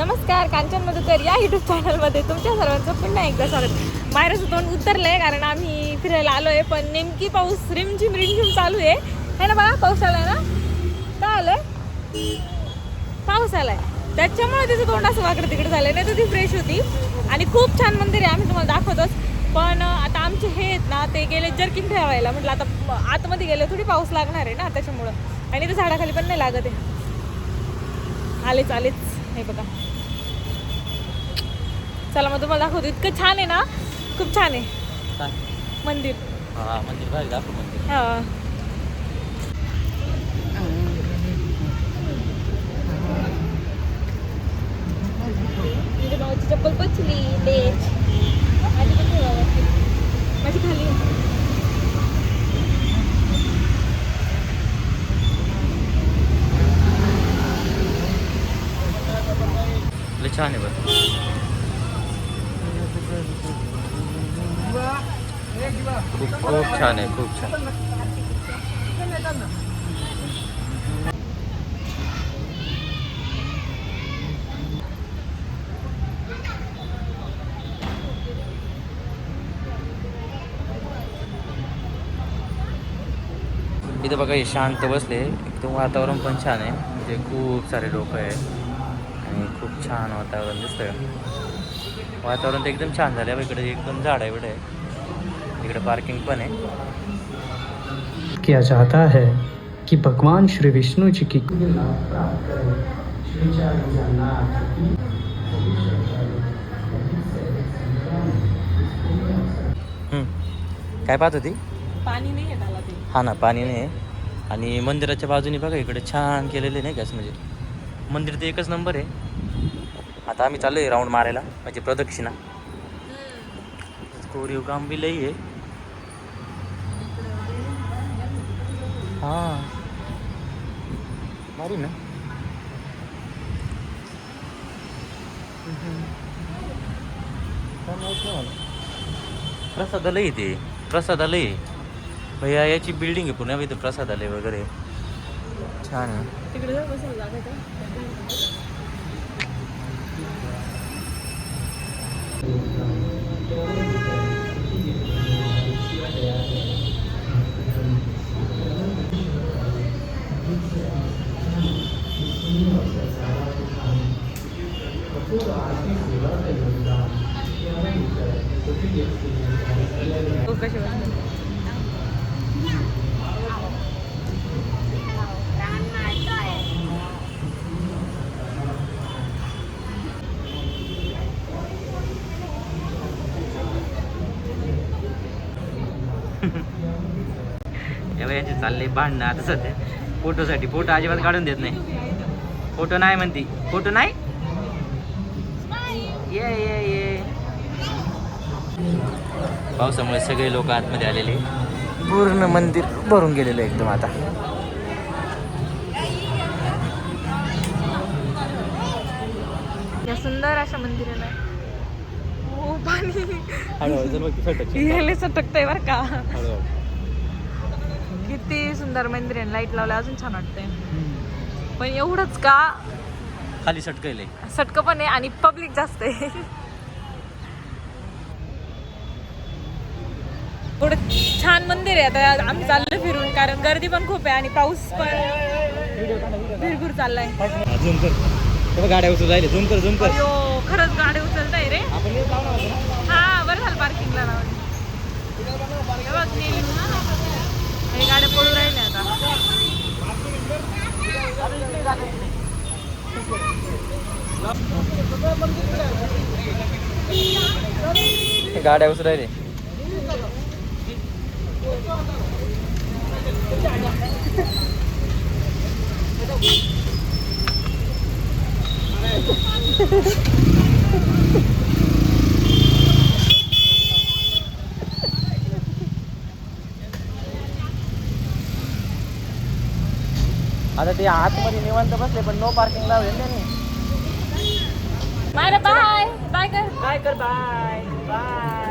नमस्कार कांचन मधुकर या युट्यूब चॅनलमध्ये तुमच्या सर्वांचं पुन्हा एकदा स्वागत. मायराचं तोंड उतरलंय कारण आम्ही फिरायला आलो आहे पण नेमकी पाऊस रिमझिम रिमझिम चालू आहे. है ना बाळा पाऊस आलाय ना? का आलं पाऊस आलाय. त्याच्यामुळे तिचं तोंड असं वाकडं तिकडे झालं नाही तर ती फ्रेश होती. आणि खूप छान मंदिर आहे आम्ही तुम्हाला दाखवतोच. पण आता आमचे हे आहेत ना ते गेले जर्किंग ठेवायला. म्हटलं आता आतमध्ये गेले थोडी पाऊस लागणार आहे ना त्याच्यामुळं. आणि ते झाडाखाली पण नाही लागत आहे. आलेच आलेच. हे बघा. चला मग तुम्हाला दाखवतो. इतकं छान आहे ना? खूप छान आहे. मंदिर. हा मंदिर भारी दाखव मंदिर. हा. चप्पल पचली लेच माझी पण ठेवावं माझी खाली. छान आहे बरं. खूप खूप छान आहे खूप छान. इथं बघा हे शांत बसले. एकदम वातावरण पण छान आहे. म्हणजे खूप सारे लोक आहे आणि खूप छान वातावरण दिसतंय. वातावरण तर एकदम छान झालं आहे इकडे एकदम झाड आहे इकडे इकडे पार्किंग पण आहे. किया जाता है कि भगवान श्री विष्णु जी की. काय पाहत होती? पाणी नाही हा ना पाणी नाही आहे. आणि मंदिराच्या बाजूने बघा इकडे छान केलेले नाही का असं म्हणजे? मंदिर ते एकच नंबर आहे. आता आम्ही चाललो आहे राऊंड मारायला म्हणजे प्रदक्षिणा. कोरीव काम बी लई आहे. हां. मारी ना. प्रसादालय ते. प्रसादालय. भैया याची बिल्डिंग आहे पुण्या इथं प्रसादालय वगैरे. छान आहे. तिकडे जाऊ बसायला जागा आहे का? चालले भांडणं आता सध्या फोटोसाठी फोटो अजिबात काढून देत नाही फोटो नाही म्हणती. फोटो नाही? ये ये ये. पावसामुळे सगळे लोक आतमध्ये आलेले. पूर्ण मंदिर भरून गेलेलं आहे एकदम आता. या सुंदर अशा मंदिराला. हो पाणी. हळूहळू गेले सटकतंय बर का. किती सुंदर मंदिर आहे. लाइट लावलं अजून छान वाटतंय. पण एवढंच का? खाली सटकले सटक पण आहे आणि पब्लिक जास्त आहे. एवढं छान मंदिर आहे आता. आम्ही चाललो फिरून कारण गर्दी पण खूप आहे आणि पाऊस पण भरपूर चाललाय. झूम कर. गाड्या उचलून राहिले. झूम कर झूम कर. खरंच गाडी उचलताय रे. आपण येत लावणार होतो ना हा बरं झालं पार्किंगला लावली हे बघ, नेली. हे गाड्या पळू राहिल्या आता गाड्या उचलून रे. आता ते आतमध्ये निवांत बसले पण नो पार्किंग लावले त्यांनी Bye. Bye. Bye, goodbye Bye. Bye.